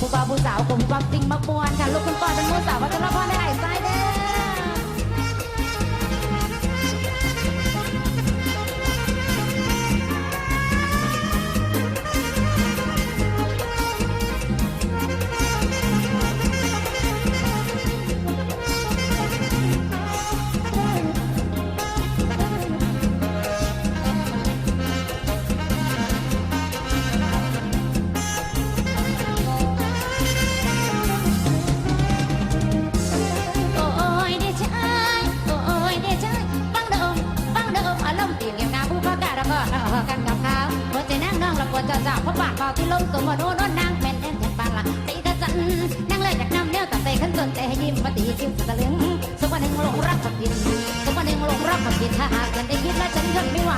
ผู้บ่าวผู้สาวกลุ่มบักติงมากบวนค่ะลูกคุณปอเป็นผู้สาววัฒน นั่งน้องละจะจับพราะปากเบาที่ลงสมบูรณ์โนนนางเป็นแอนแทนปานละตีตะจันนั่งเลยจากน้ำเนี้ยตัดใจขั้นจนใจให้ยิ้มมาตีคิ้วสะลึงสักวันหนึ่งหลงรักกับดินสักวันหนึ่งหลงรักกับดินถ้าหากฉันได้คิดและฉันทนไม่ไหว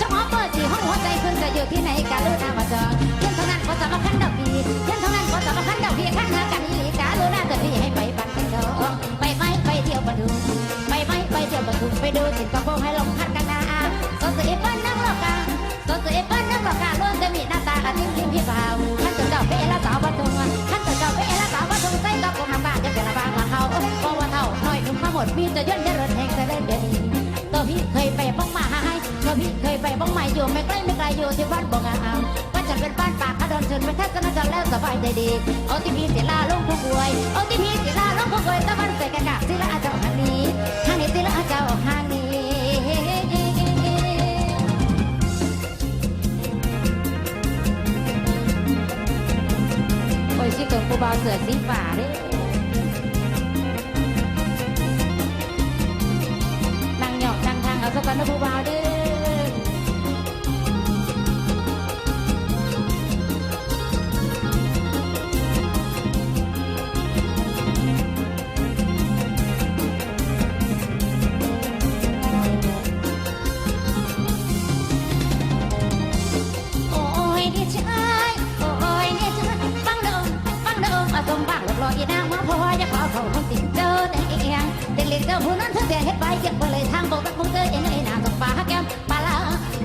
จะขอเปิดสี่ห้องหัวใจคุณจะอยู่ที่ไหนกันลูนามาจองเพียงเท่านั้นก็จะมาคันดอกพีเพียงเท่านั้นก็จะมาคันดอกพีขั้นหากันอีกาลูนาเกิดพี่ให้ไปบันเป็นดอกไปไหมไปเที่ยวปทุมไปไหมไปเที่ยวปทุมไปดูสิงคโปร์ให้ลง จะย่นจะรถแห่งจะเล่นเด่นตัวพี่เคยไปบ้องมาให้ตัวพี่เคยไปบ้องมาอยู่ไม่ใกล้ไม่ไกลอยู่ที่บ้านบ่งามว่าฉันเป็นบ้านปากขดอนชนไปทัศนจรแล้วสบายใจดีเอาที่พี่เสียลาลงผู้ป่วยเอาที่พี่เสียลาลงผู้ป่วยตะวันใส่กะกะศิลาเจ้าทางนี้ทางนี้ศิลาเจ้าทางนี้โอ้ยชิเกิงผู้บาเสือสีฝ่าเด้ ผู้นั้นเฮ็ดไปเก็บไปเลยทางบอกรักคงเจอเองไอ้นากับปลาแก้มปลาลา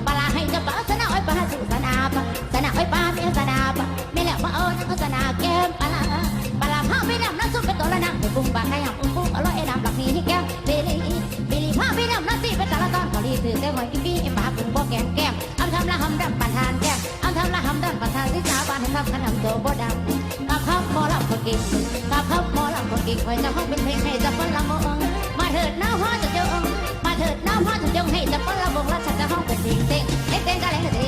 ปลาให้เจ้าปลาสนาอ้อยปลาสู่สนาปสนาอ้อยปลาเมียสนาปไม่แล้วมาเอานักสนาแก้มปลาลาปลาผ้าไม่ดำน้ำซุปเป็นตัวละนังไปกุ้งปลาไก่หำกุ้งกุ้งอร่อยไอ้น้ำหลักนี้แก้มเบลีเบลีผ้าไม่ดำน้ำซีเป็นตาละตอนเกาหลีถือเต้หอยอีปีปลากุ้งบ่แกมแก้มเอาทำละหำดำปันทานแก้มเอาทำละหำดันประธานที่สาบานให้ทับขนมโตบ่ดำกับขับหมอลำคนกิ่งกับขับหมอลำคนกิ่งคอยจะห้องเป็นเพลงให้จะคนละมงมา เถิดน้าพ่อจะจงมาเถิดน้าพ่อจะจงให้จะคนระบงแล้วฉันจะห้องเป็นเต็งเต็งเต็งกะเล่งเต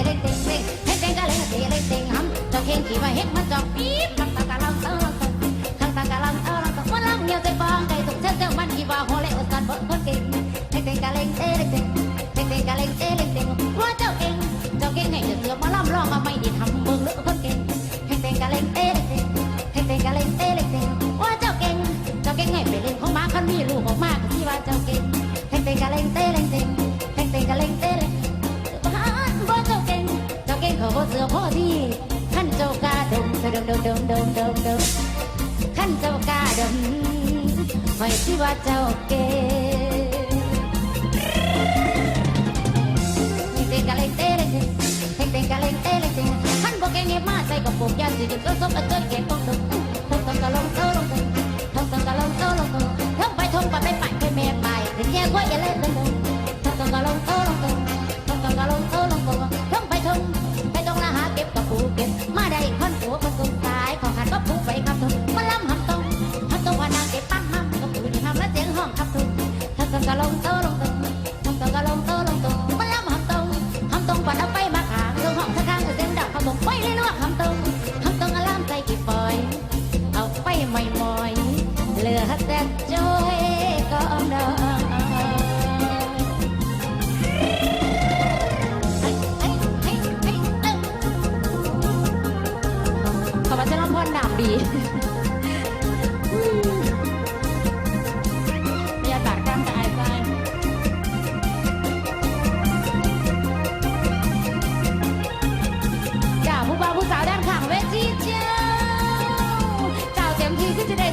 เสือพ่อที่ขั้นเจ้ากาดมดมดมดมดมดมดมขั้นเจ้ากาดมไว้ที่ว่าเจ้าเก่งเต้นกะเล่งเต้เล่งเต้นเต้นกะเล่งเต้เล่งเต้ขันบอกแกเงียบมาใส่กับปุกยันสิจุดก็ซบเอ้ยเก็บปองตึงทงตึงกะลงเต้าลงเตึงทงตึงกะลงเต้าลงเตึงทงไปทงไปไปไปไปแม่ไปถึงแย่กว่าอย่าเล่นเล่น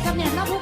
咱们那不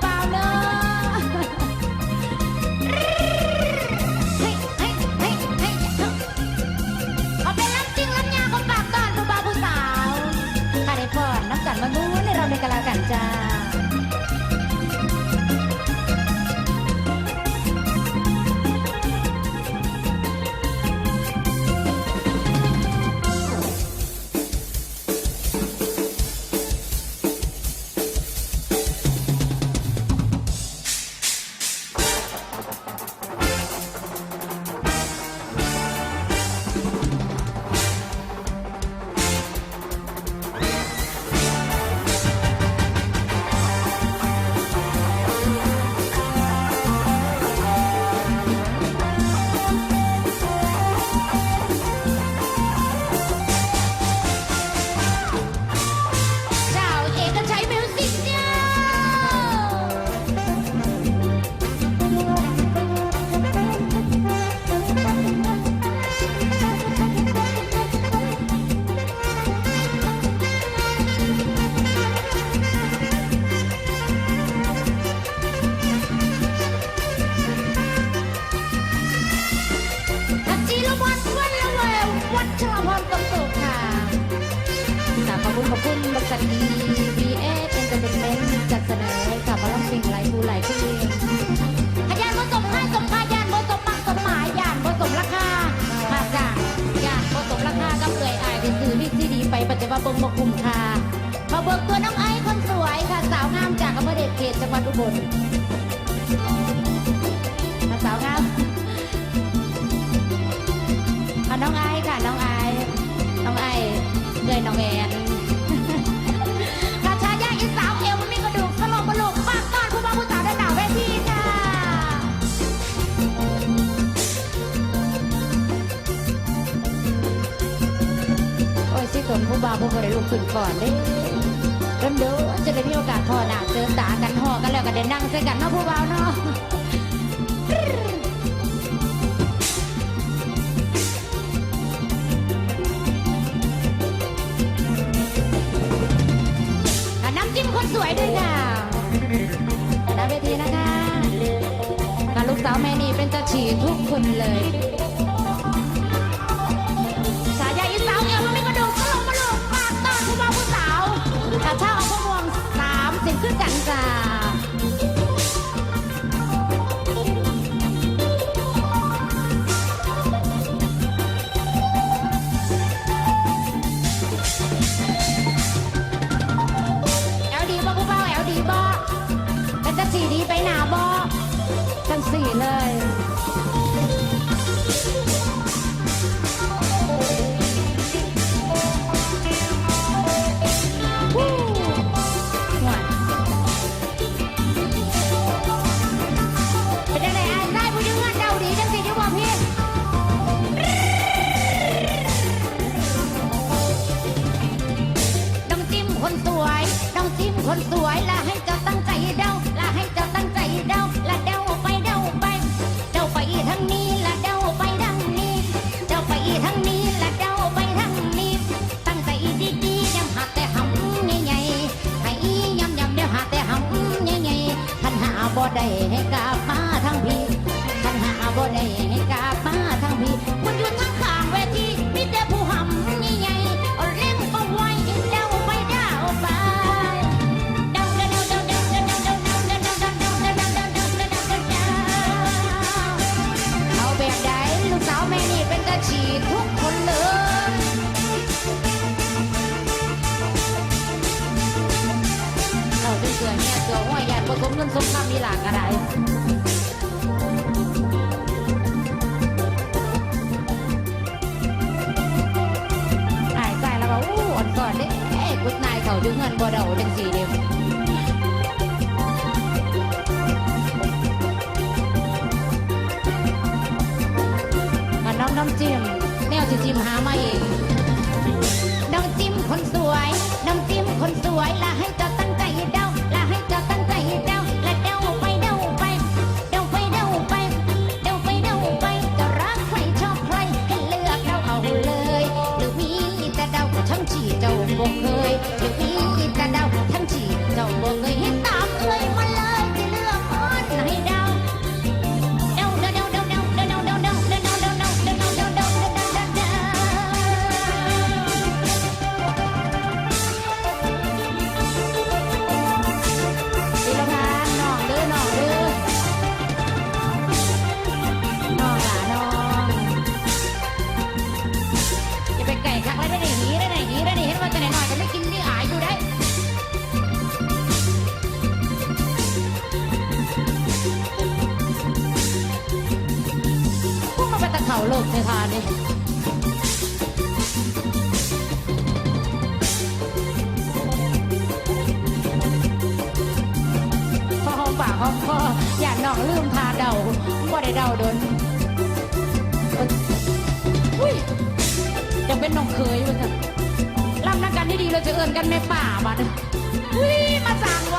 หลายเพลงขยานผสมค่าสมค่ายานผสมบักสมหมายยานผสมราคามาจ้ะยานผสมราคากับเอ่ยอายไปซื้อวิซีดีไปปัจจุบันบ่งบ่คุ้มค่าขอเบิกตัวน้องไอ้คนสวยค่ะสาวงามจากอำเภอเดชเขตจังหวัดอุบลมาสาวงามอะน้องไอ้ค่ะน้องไอ้น้องไอ้เลยน้องแอน นผู้บ่าวผู้บริลุกขึ้นก่อนเด้กันเด้อจะได้มีโอกาสพอหน้าเจอตากันห่อกันแล้วก็ได้นั่งใส่กันเนาะผู้บ่าวเนาะน้ำจิ้มคนสวยด้วยค่ะหน้าเวทีนะคะการลูกสาวแม่นี่เป็นตาฉีทุกคนเลย eh. เขาอยู่เงินบ่เดาจังสีเดียวมานน้องน้ำจิ้มแนวสิจิ้มหามาเองน้องจิ้มคนสวย น้องจิ้มคนสวยละให้ กในทานนี่พอหอมปากหอมคออย่าน้องลืมทาเดาบ่ได้เดาโดนอุ้ยยังเป็นน้องเคยอยู่เถอะลำนักกันที่ดีเราจะเอินกันแม่ป่าบัดอุ้ยมาสั่งว